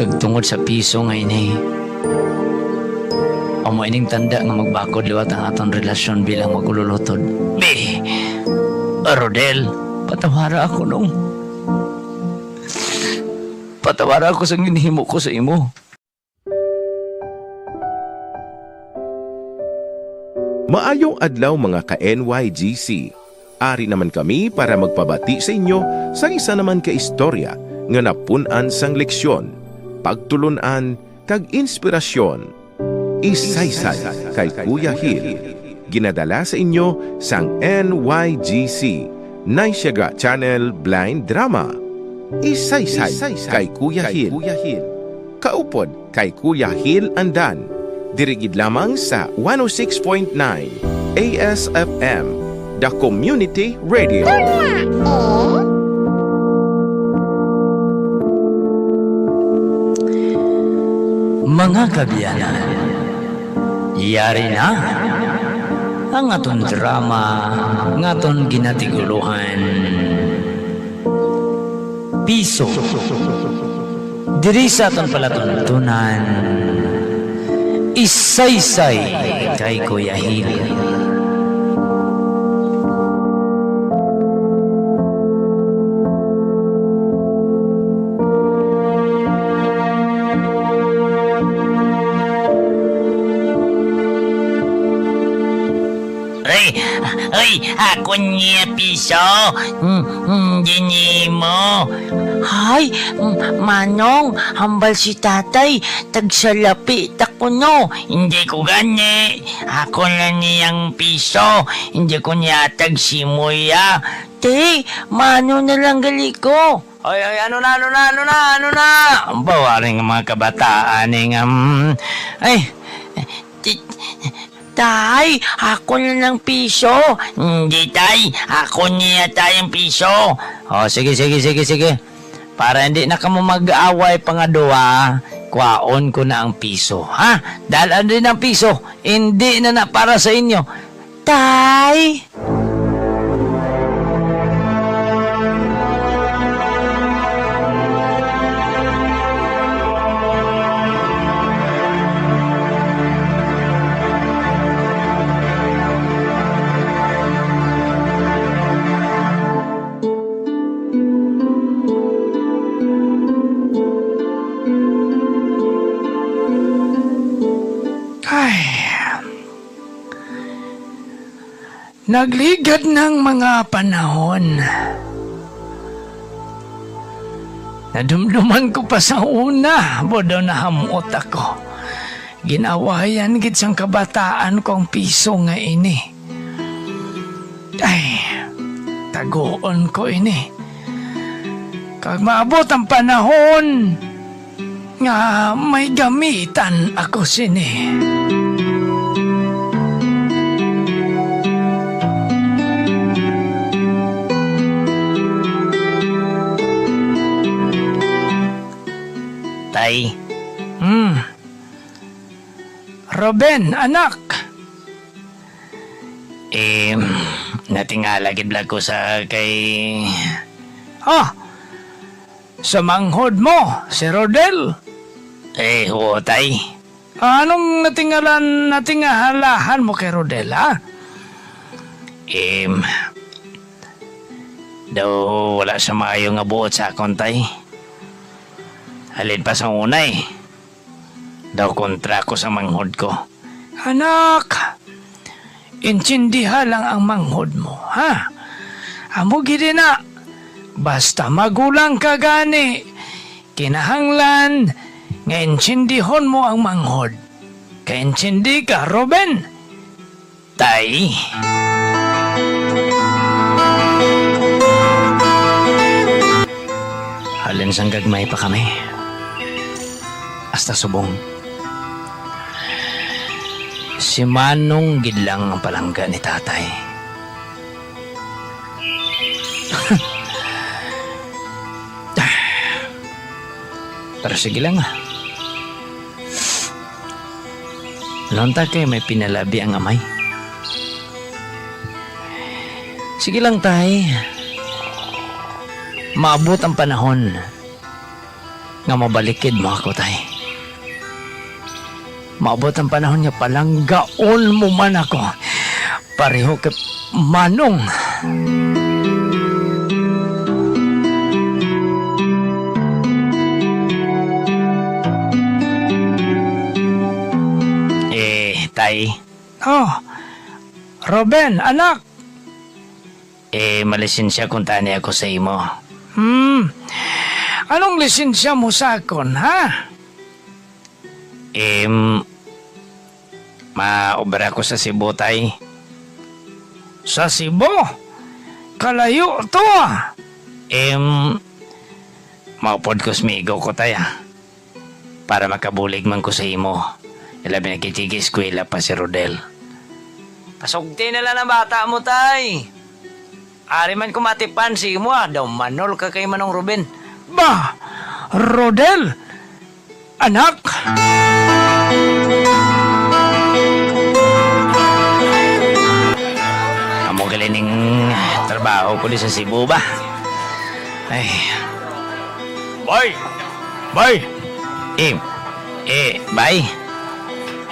Kag tungod sa piso nga ini. Amo ining tanda nga magbakod liwat ang aton relasyon bilang magululutod. Be, Rodel, patawara ako nung. Patawara ako sa ginhimo ko sa imo. Maayong adlaw mga ka-NYGC. Ari naman kami para magpabati sa inyo sa isa naman ka istorya nga napunan sang leksyon, pagtulunan, kag inspirasyon. Isaysay kay Kuya Hil. Ginadala sa inyo sang NYGC, Naisyaga Channel Blind Drama. Isaysay kay Kuya Hil. Kaupod kay Kuya Hil Andan. Dirigid lamang sa 106.9 ASFM, The Community Radio. Mga kabyanan, yari na ang aton drama ng aton ginatiguluhan. Piso. Diri sa aton palatuntunan. Isaysay kay Kuya Hil. 100 piso. Mm, hindi mm, mo. Ay, hmm, Manong, hambal si tatay. Tagsalapi tako no. Hindi ko gani. Ako na niyang piso. Hindi ko niya tagsimuya. Te, mano na lang gali ko. Oy, oy, ano na, ano na, ano na, ano na? Ang bawaring mga kabataan, eh, um, ay, eh, Tay, ako na lang piso. hindi tay, ako niya tayong piso. Oh, sige, sige, sige, sige. Para hindi na kamo mag-away pangadua, kwaon ko na ang piso. Ha? Dalan din ang piso. Hindi na na para sa inyo. Tay, Nagligad ng mga panahon. Nadumduman ko pa sa una, bodo na hamot ako. Ginawayan gid sang kabataan kong piso nga ini. Ay, tagoon ko ini. Kag maabot ang panahon, nga may gamitan ako sini. Tay, Hmm. Ruben, anak, eh, natingala gid lang ko sa kay... ah, sa manghod mo, si Rodel. Eh, oo, tay. Anong natingalan natingalahan mo kay Rodel, ha? Eh, daw wala sa maayo nga buot sa akong tay. Halin pa sa unay. Daw kontra ko sa manghod ko. Anak, intindiha lang ang manghod mo, ha? Amo gidi na, basta magulang ka gani, kinahanglan nga intindihon mo ang manghod. Kaintindi ka, Ruben? Tay, Halin sang gagmay pa kami. Hasta subong. Si Manong gidlang ang palangga ni tatay. Pero sige lang ah. Lonta kay may pinalabi ang amay. Sige lang tay. Maabot ang panahon. nga mabalikid mo ako, tay. Maabot ang panahon niya palang gaon mo man ako. Pareho kay Manong. Eh, tay, Oh, Ruben, anak. eh, malisensya kung tani ako sa imo. Hmm, anong lisensya mo sa akon, ha? Eh, maobra ako sa Cebu, tay. Sa Cebu? Kalayo to ah. Eh, m- maupod ko smigo ko, tay, ah. Para makabulig man ko sa imo. Ilabi na kitigi eskwela pa si Rodel. Pasugti na lang ang bata mo, tay. Ari man kumatipan si mo, ah. Daw manol ka kay Manong Ruben. Ba, Rodel, anak. Amo trabaho ko di sa Cebu ba? Ay, Bay, bay. eh, eh, bay.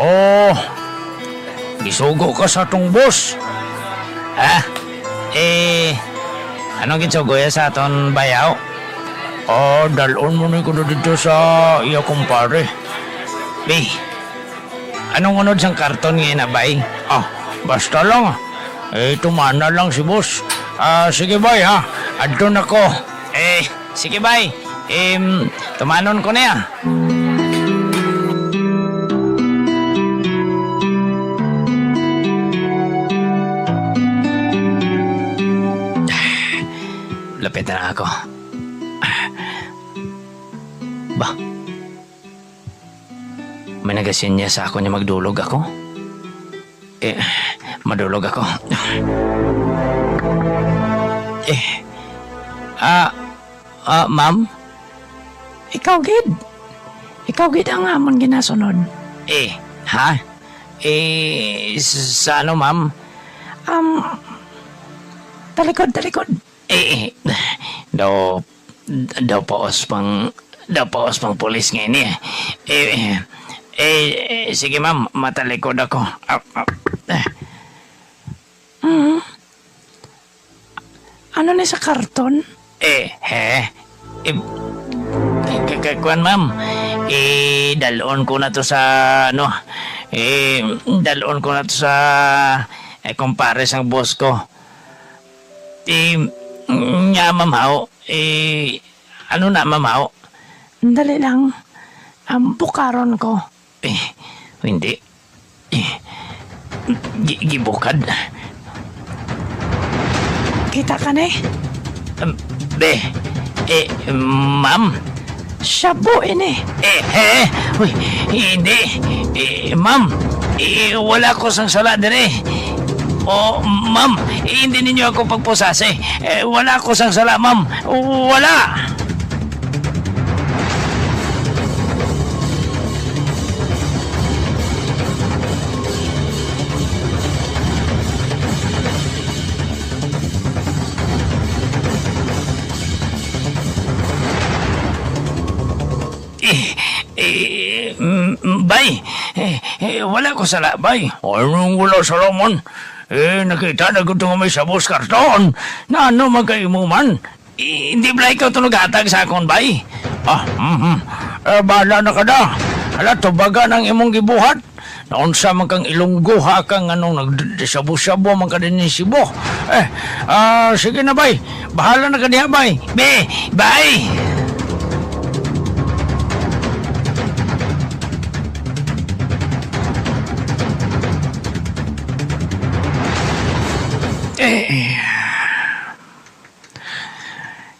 Oh, gisugo ka sa tong boss. Ha? Eh, anong ginsugoya sa aton bayaw? Oh, dalon mo na ko dito sa iya kumpare. Be, anong unod sang karton ngayon na bay? Ah, basta lang. ah. Eh, tumana lang si boss. Ah, sige bay ha. Adto na ko. Eh, sige bay. Eh, tumanon ko na yan. Lapit na ako. Ba? May nagasinya sa ako niya magdulog ako? Eh, madulog ako. Eh, ah, ah, ma'am? Ikaw, gid. Ikaw, gid ang amon ginasunod. Eh, ha? Eh, sa ano, ma'am? Um, talikod, talikod. Eh, eh, daw, daw paos pang, daw paos pang polis ngayon eh. Eh, eh, eh, sige ma'am, matalikod ako. Ah, ah, eh, Ano ni sa karton? eh, eh, eh, kakakuan ma'am, eh, dalon ko na to sa, ano, eh, dalon ko na to sa, eh, kumpare sang boss ko. Eh, nga mamaw, eh, ano na mamaw? Dali lang. Um, bukaron ko. Eh, hindi. Eh, gi- gibukad. Kita ka na eh. Um, be, eh, ma'am, Shabu ini. Eh, eh, uy, hindi. Eh, ma'am, eh, wala ko sang sala dire. Oh, ma'am, eh, hindi ninyo ako pagpusase. Eh, wala ko sang sala, ma'am. Wala. Eh, bay, eh, eh, wala ko sala, bay. Anong wala sa laman? Eh, nakita na ko may sabos karton. Na ano magkayo mo man? Eh, hindi ba ikaw ito naghatag sa akon, bay? Ah, mm Eh, bahala na ka na. Hala, tubaga ng imong gibuhat. Naon sa man kang ilungguha kang anong nagsabu-sabu man ka din Sibo. Eh, ah, sige na bay. Bahala na ka diha bay. Be, bay!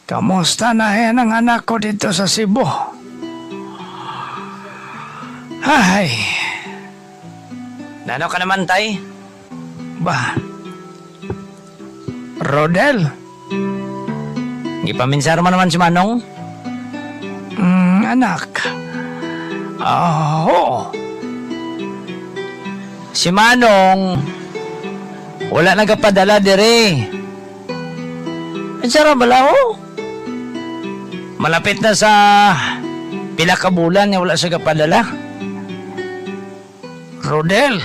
Kamusta na yan ang anak ko dito sa Cebu? Ay, Nano ka naman, tay? ba? Rodel? Gipaminsar mo naman si Manong? Mm, anak. Ah, oo. Si Manong, wala nagapadala dire. Ang sarap bala, oh. Malapit na sa Pila ka bulan nga wala sa kapadala? Rodel,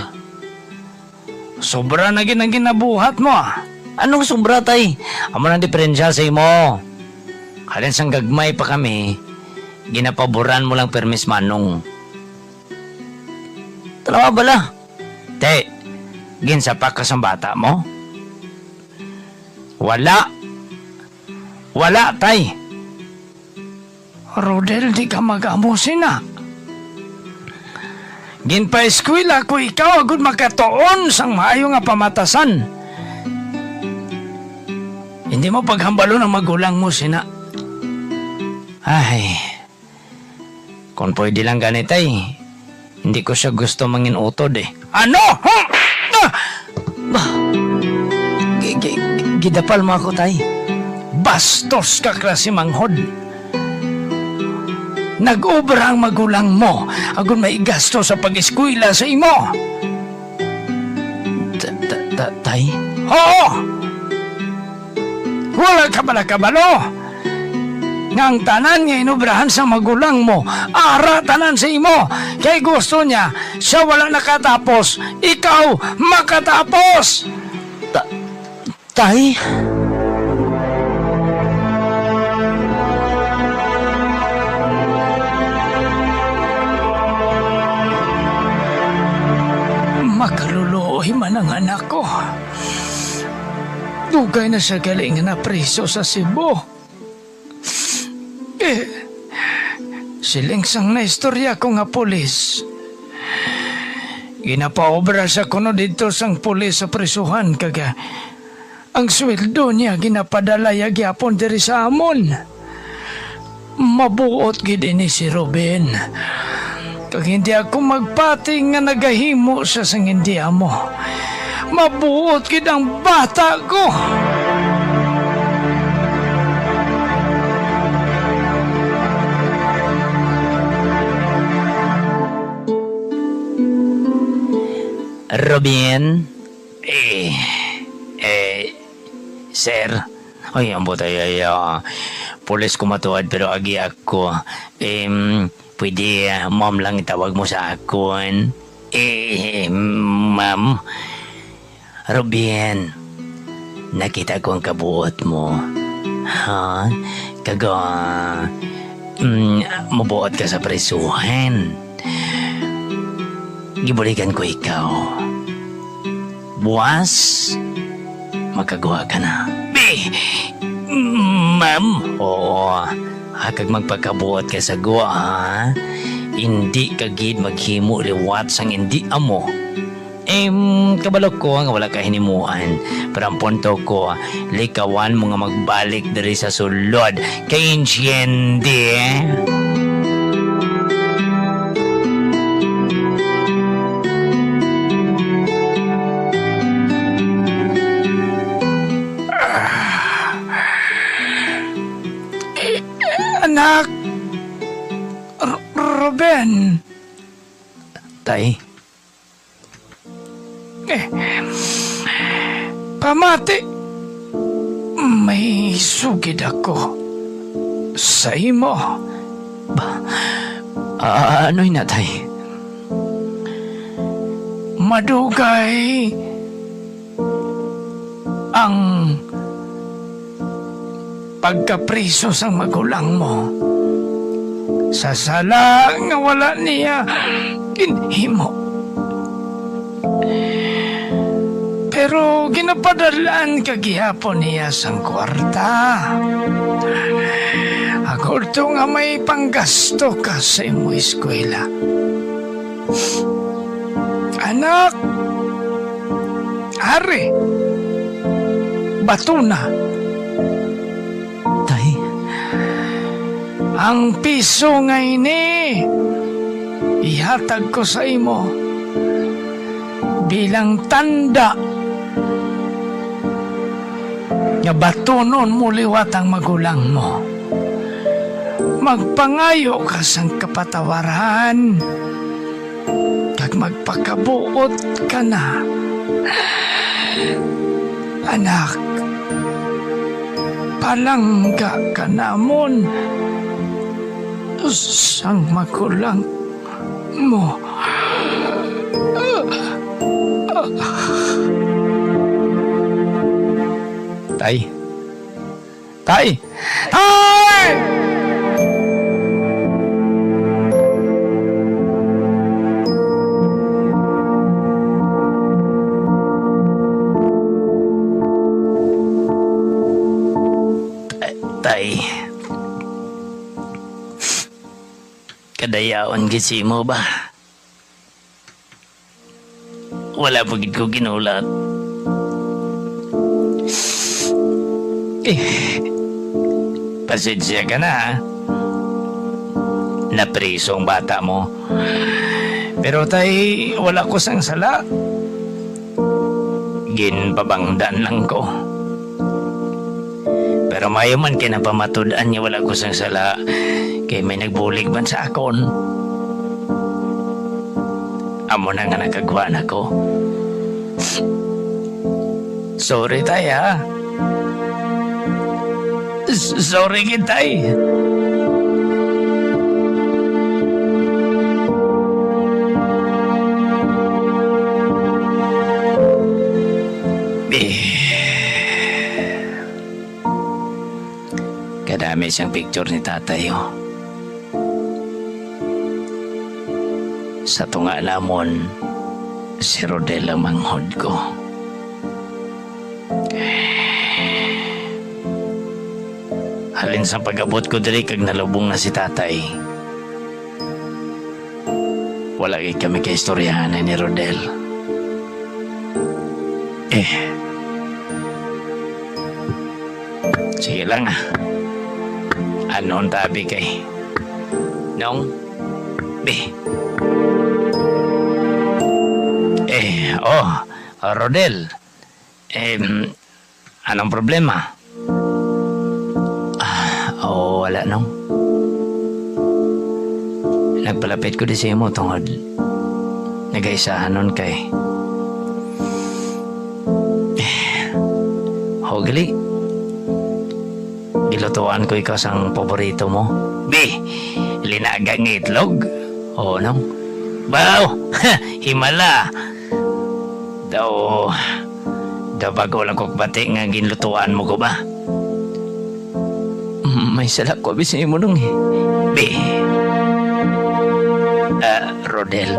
sobra na gin ang ginabuhat mo ah. Anong sobra tay? Amo nang diferensya sa imo. Halin sang gagmay pa kami, ginapaboran mo lang permis manong. Talawa bala? Te, ginsapak ka sa bata mo? Wala. Wala, tay. Rodel, di ka mag-amusin na. Ginpa eskwela ko ikaw agud makatoon sang maayo nga pamatasan. Hindi mo paghambalo ng magulang mo sina. Ay, kung pwede lang ganit ay, hindi ko siya gusto mangin utod eh. Ano? Huh? Gidapal mo ako tay. Bastos ka klase manghod. Nag-obra ang magulang mo agon may gasto sa pag-eskwela sa imo. Ta- ta- ta- Tay? Oo! Wala ka ba kabalo? Nga ang tanan nga inubrahan sa magulang mo, ara tanan sa imo. Kay gusto niya, siya wala nakatapos, ikaw makatapos! Tay? Makaluluoy man ang anak ko. Dugay na siya galing na preso sa Cebu. Eh, siling sang na istorya ko nga pulis. Ginapaobra sa kuno dito sang pulis sa presuhan kaga. Ang sweldo niya ginapadala ya gyapon diri sa amon. Mabuot gid ini si Ruben. Kag hindi ako magpati nga nagahimo sa sang hindi amo. Mabuot gid ang bata ko. Robin? Sir? Ay, ang buta ay, uh, pulis kumatuad pero agi ako. Um, pwede uh, ma'am lang itawag mo sa akon. Eh, ma'am. Robin, nakita ko ang kabuot mo. Ha? Kaga, mm, mabuot ka sa presuhan. Gibulikan ko ikaw. Buwas, magkagawa ka na. Be, ma'am. Oo, hakag magpakabuot ka sa guwa, ha? Hindi ka gid maghimo liwat sang hindi amo. Eh, kabalo ko nga wala ka hinimuan. Pero ang punto ko, likawan mo nga magbalik diri sa sulod. Kay Insyende, eh? Ako sa imo. ah, ano'y na, tay? Madugay ang pagkapriso sa magulang mo. Sa sala nga wala niya kinhimo. Pero ginapadalaan ka gihapon niya sang kwarta. Ako to nga may panggasto ka sa imo eskwela. Anak! Ari! Batuna! Tay, Ang piso nga ini, ihatag ko sa imo bilang tanda nga batunon mo liwat ang magulang mo. Magpangayo ka sang kapatawaran kag magpakabuot ka na. Anak, palangga ka namon sang makulang mo. Tay. Tay! Tay! Tay. Kadayaon gisi mo ba? Wala pa gid ko ginulat. Eh, pasensya ka na ha. Napriso ang bata mo. Pero tay, wala ko sang sala. Ginpabangdan lang ko. Pero mayo man kinapamatudan niya wala ko sang sala. Kay may nagbulig man sa akon. Amo na nga nakagwa na ko. Sorry tay ha. Sorry kitay. Eh. Kadami siyang picture ni tatay oh. Sa tunga lamon, si Rodel ang manghod ko. Halin sa pag-abot ko diri kag nalubong na si tatay. Wala gid kami kaistoryahan ni Rodel. Eh. Sige lang ah. Ano ang tabi kay? Nong? Be. Eh, oh, Rodel. Eh, anong problema? Oh, wala nong. Nagpalapit ko di sa imo tungod. Nagaisahan nun kay. Hogali. Gilutuan ko ikaw sang paborito mo. Be, linagang itlog. Oo, nong. Baw, himala. Daw, daw bago lang kong bati nga ginlutuan mo ko ba? May salak ko abis mo nung eh. Be. Ah, Rodel.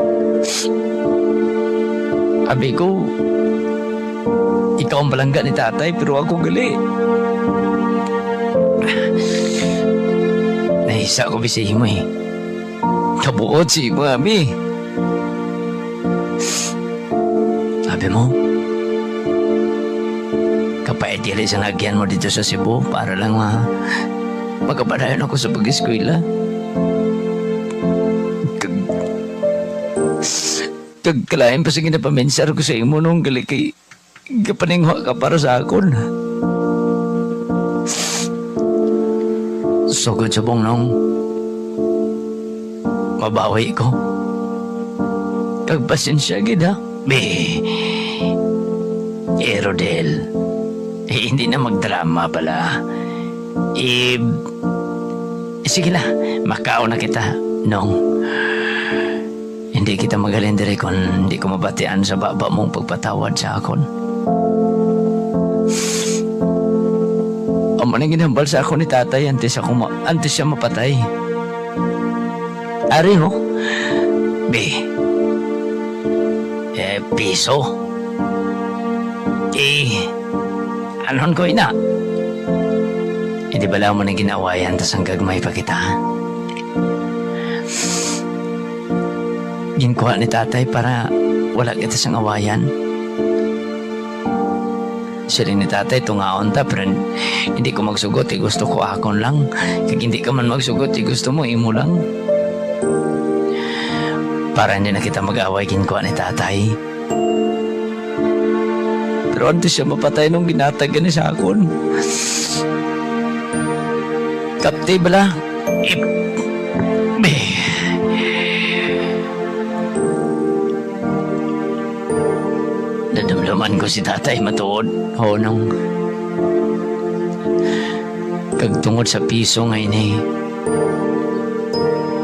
Abi ko, ikaw ang palangga ni tatay pero ako gali. Naisa ko bisa mo eh. Kabuot si mo, abi. Sabi mo, kapait dili sa lagyan mo dito sa Cebu para lang ma magkapadayon ako sa pag-eskwela. Kag... Kag kalahin pa sa ginapamensar ko sa imo nung gali kay kapaningwa ka para sa akon. Sugod sa bong nung mabawi ko. Kag pasensya gid ha. Be, eh, Rodel, eh, hindi na magdrama pala. Eh, sige na, makao na kita, nong. Hindi kita magaling dire kung hindi ko mabatian sa baba mong pagpatawad sa akon. Amo nang ginambal sa ako ni tatay antes ako ma antes siya mapatay. Ari ho. Be. Eh, piso. Eh, anon ko ina? Eh, di bala mo na ginawayan tas ang gagmay pa kita, ha? Ginkuha ni tatay para wala kita sang awayan. Rin ni tatay tungaon ta pero hindi ko magsugot eh gusto ko akon lang. Kag hindi ka man magsugot eh gusto mo imo lang. Para hindi na kita mag-away ginkuha ni tatay. Pero ano siya mapatay nung ginatag ni sa akon. Kapti bala. Ip. Be. Nadamdaman ko si tatay matuod. Ho nung. Kagtungod sa piso ngayon eh.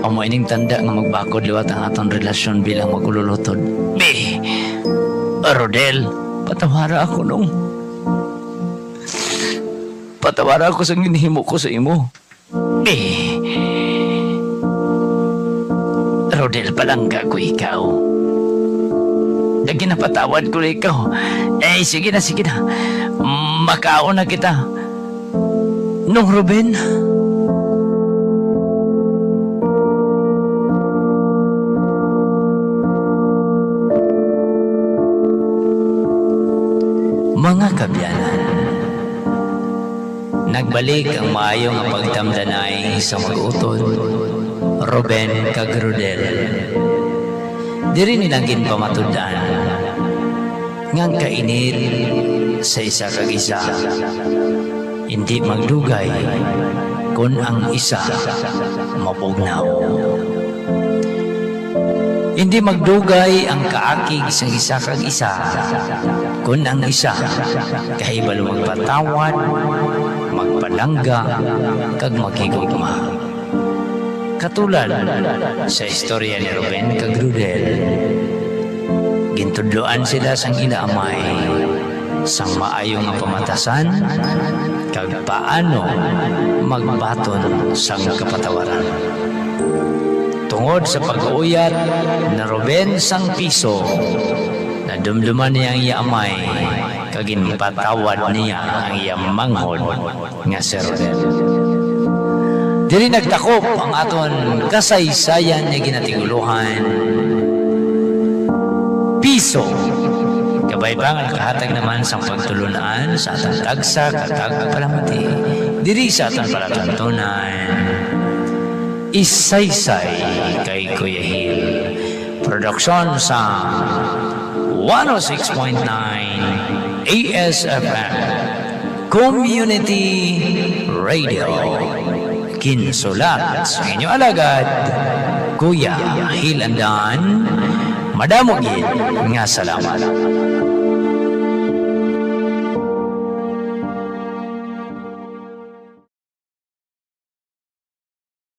Amo ining tanda nga magbakod liwat ang aton relasyon bilang magululutod. Be, Rodel, patawara ako nung. Patawara ako sa ginhimo ko sa imo. Be, Rodel, palangga ko ikaw. Lagi na patawad ko na ikaw. Eh, sige na, sige na. Makao na kita. Nung Ruben. Mga kabyanan, nagbalik ang maayong pagdamdanay sa mag-utod, Ruben Cagrudel. Diri nilang ginpamatudaan, ngang kainit sa isa kag isa, hindi magdugay kung ang isa mapugnaw. Hindi magdugay ang kaakig sa isa kag isa kung ang isa kahibalo magpatawad, magpalangga, kag maghigugma. Katulad sa istorya ni Ruben kag Rudel, gintudloan sila sang inaamay sang maayong nga pamatasan kag paano magbaton sang kapatawaran. Tungod sa pag-uyat na Ruben sang piso, na dumduman niya ang iamay, kagin patawad niya ang iyang manghod nga si Rodel. Diri nagtakop ang aton kasaysayan nga ginatiguluhan. Piso. Kabay pa nga nakahatag naman sa pagtulunan sa atong tagsa katag palamati. Diri sa aton palatuntunan. Isaysay kay Kuya Hill. Produksyon sa 106.9 ASFM Community Radio. Kinsulat sa inyo alagad, Kuya Hilandan. Madamogin nga salamat.